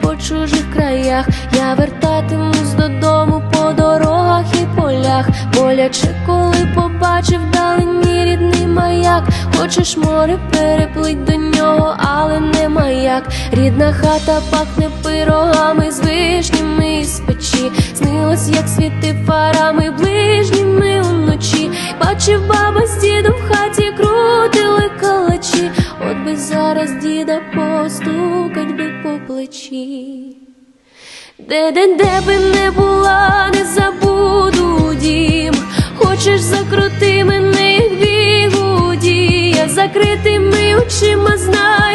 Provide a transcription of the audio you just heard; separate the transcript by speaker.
Speaker 1: по чужих краях, я вертатимусь додому по дорогах і полях, боляче, коли побачив вдалині рідний маяк, хочеш море переплить до нього, але не маяк. Рідна хата пахне пирогами з вишнями з печі. Снилось, як світи фарами ближніми уночі. Бачив зараз діда постукать би по плечі, де де де би не була, не забуду дім. Хочеш закрути мене в бігуді, я закритими очима знаю.